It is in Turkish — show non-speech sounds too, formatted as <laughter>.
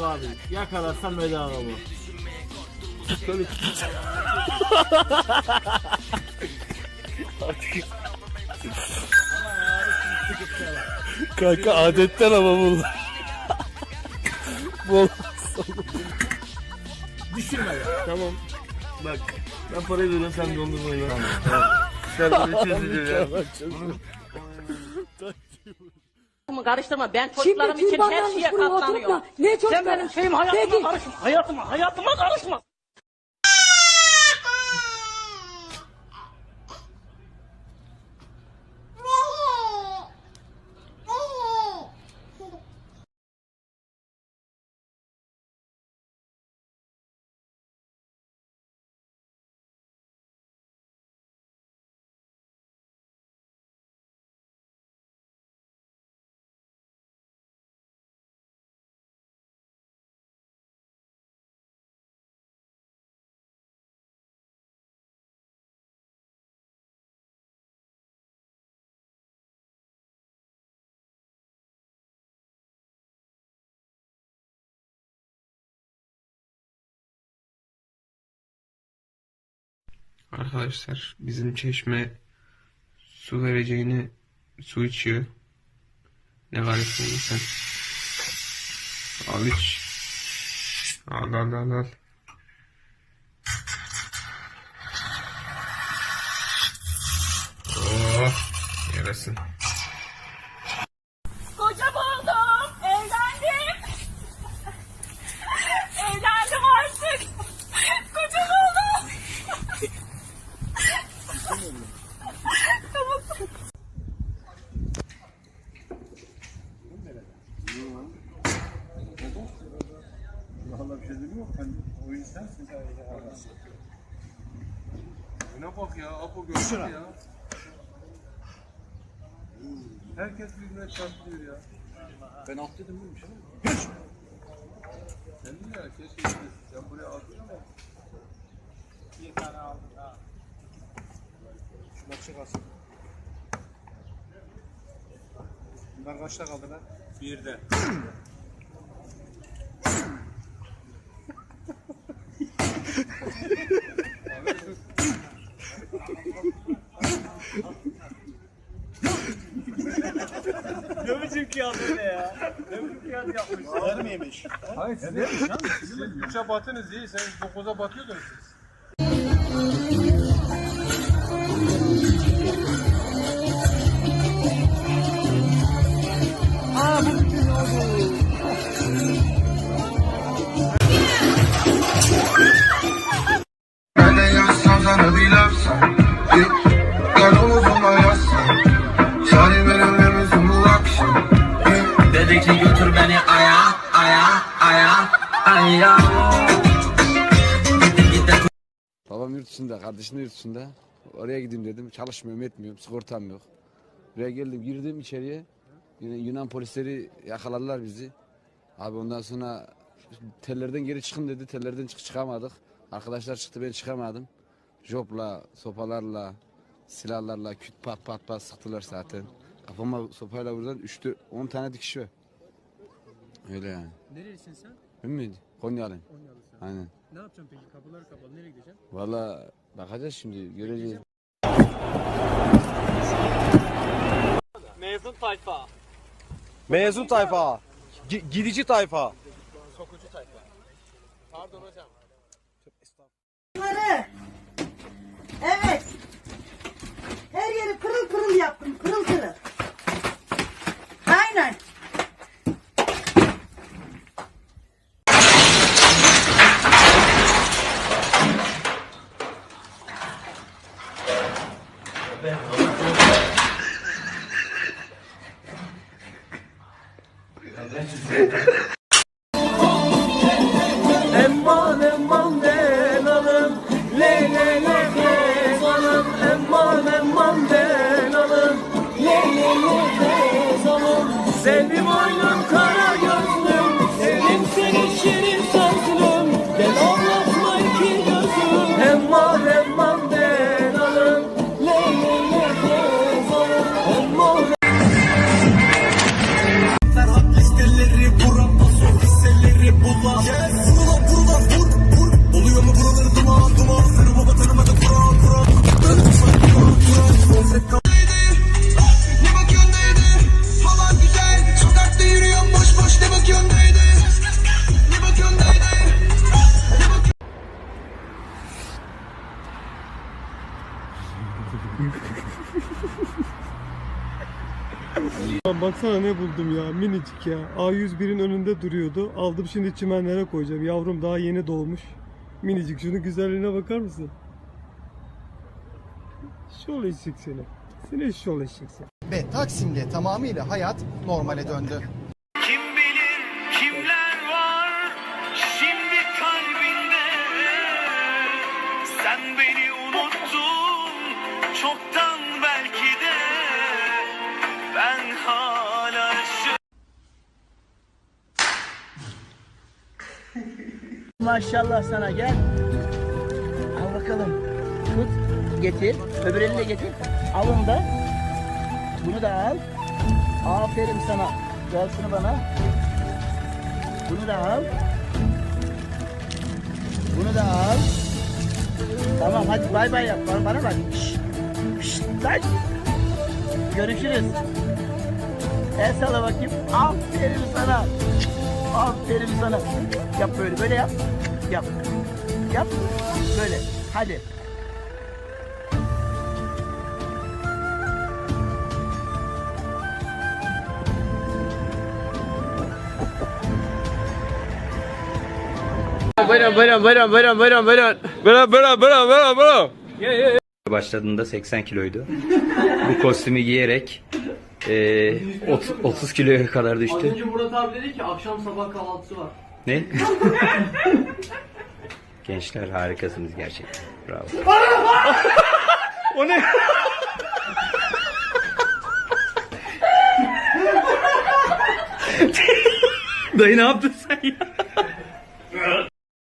Erdal abi. Yakalarsan bedava bu. Şöyle Kanka adetten ama bu. bu düşürme ya. Tamam. Bak ben parayı veriyorum sen dondurmayı ver. Sen böyle çözülür ya. Karıştırma, karıştırma. Ben Şimdi çocuklarım için her türbanlanmış şeye buraya oturup katlanıyorum. da ne Sen çocuklar? benim şeyim hayatıma Peki. karışma. Hayatıma, hayatıma karışma. Arkadaşlar bizim çeşme su vereceğini su içiyor. Ne garip oldu sen. Al iç. Al al al al. Oh yarasın. Bir demiyor mu? Sen oyun sensin. Buna bak ya Apo gördün ya. Herkes birbirine çarpılıyor ya. Ben at dedim değil mi? Sen de ya keşke sen buraya aldın ama. Bir tane aldın ha. Şuna çıkarsın. Bunlar kaçta kaldılar? Birde. Ne <clears throat> kıyafet öyle ya? Ne biçim kıyafet yapmış? Var mı yemiş? Hayır siz demiş lan. Siz 3'e batınız iyi. Sen 9'a batıyordunuz siz. <laughs> dışında, kardeşim de yurt dışında. Oraya gideyim dedim. Çalışmıyorum, etmiyorum. Sigortam yok. Buraya geldim, girdim içeriye. Yine Yunan polisleri yakaladılar bizi. Abi ondan sonra tellerden geri çıkın dedi. Tellerden çık çıkamadık. Arkadaşlar çıktı ben çıkamadım. Jopla, sopalarla, silahlarla küt pat pat pat sıktılar zaten. Kafama sopayla buradan 3 10 tane dikiş var. Öyle yani. Nerelisin sen? Ben miydi? Konyalıyım. Konyalısın. Aynen. Ne yapacaksın peki? Kapılar kapalı. Nereye gideceksin? Valla bakacağız şimdi göreceğiz. Mezun tayfa. Mezun tayfa. Gi- gidici tayfa. Bunları. Evet. Lan baksana ne buldum ya minicik ya. A101'in önünde duruyordu. Aldım şimdi çimenlere koyacağım. Yavrum daha yeni doğmuş. Minicik şunun güzelliğine bakar mısın? Şol eşek seni. Seni şol eşek seni. Ve Taksim'de tamamıyla hayat normale döndü. Maşallah sana gel. Al bakalım. Tut. Getir. Öbür elini de getir. Al onu da. Bunu da al. Aferin sana. Gel şunu bana. Bunu da al. Bunu da al. Tamam hadi bay bay yap. Bana, bana bak. Şşt. Şşt. Görüşürüz. El salla bakayım. Aferin sana. Aferin sana. Yap böyle böyle yap. Yap. Yap. Böyle. Hadi. Buyurun buyurun buyurun buyurun buyurun buyurun. Buyurun buyurun buyurun buyurun buyurun. Başladığında 80 kiloydu. Bu kostümü giyerek ot- 30 kiloya kadar düştü. önce Murat abi dedi ki akşam sabah kahvaltısı var. Ne? <laughs> Gençler harikasınız gerçekten. Bravo. O ne? Dayı ne yaptın sen ya?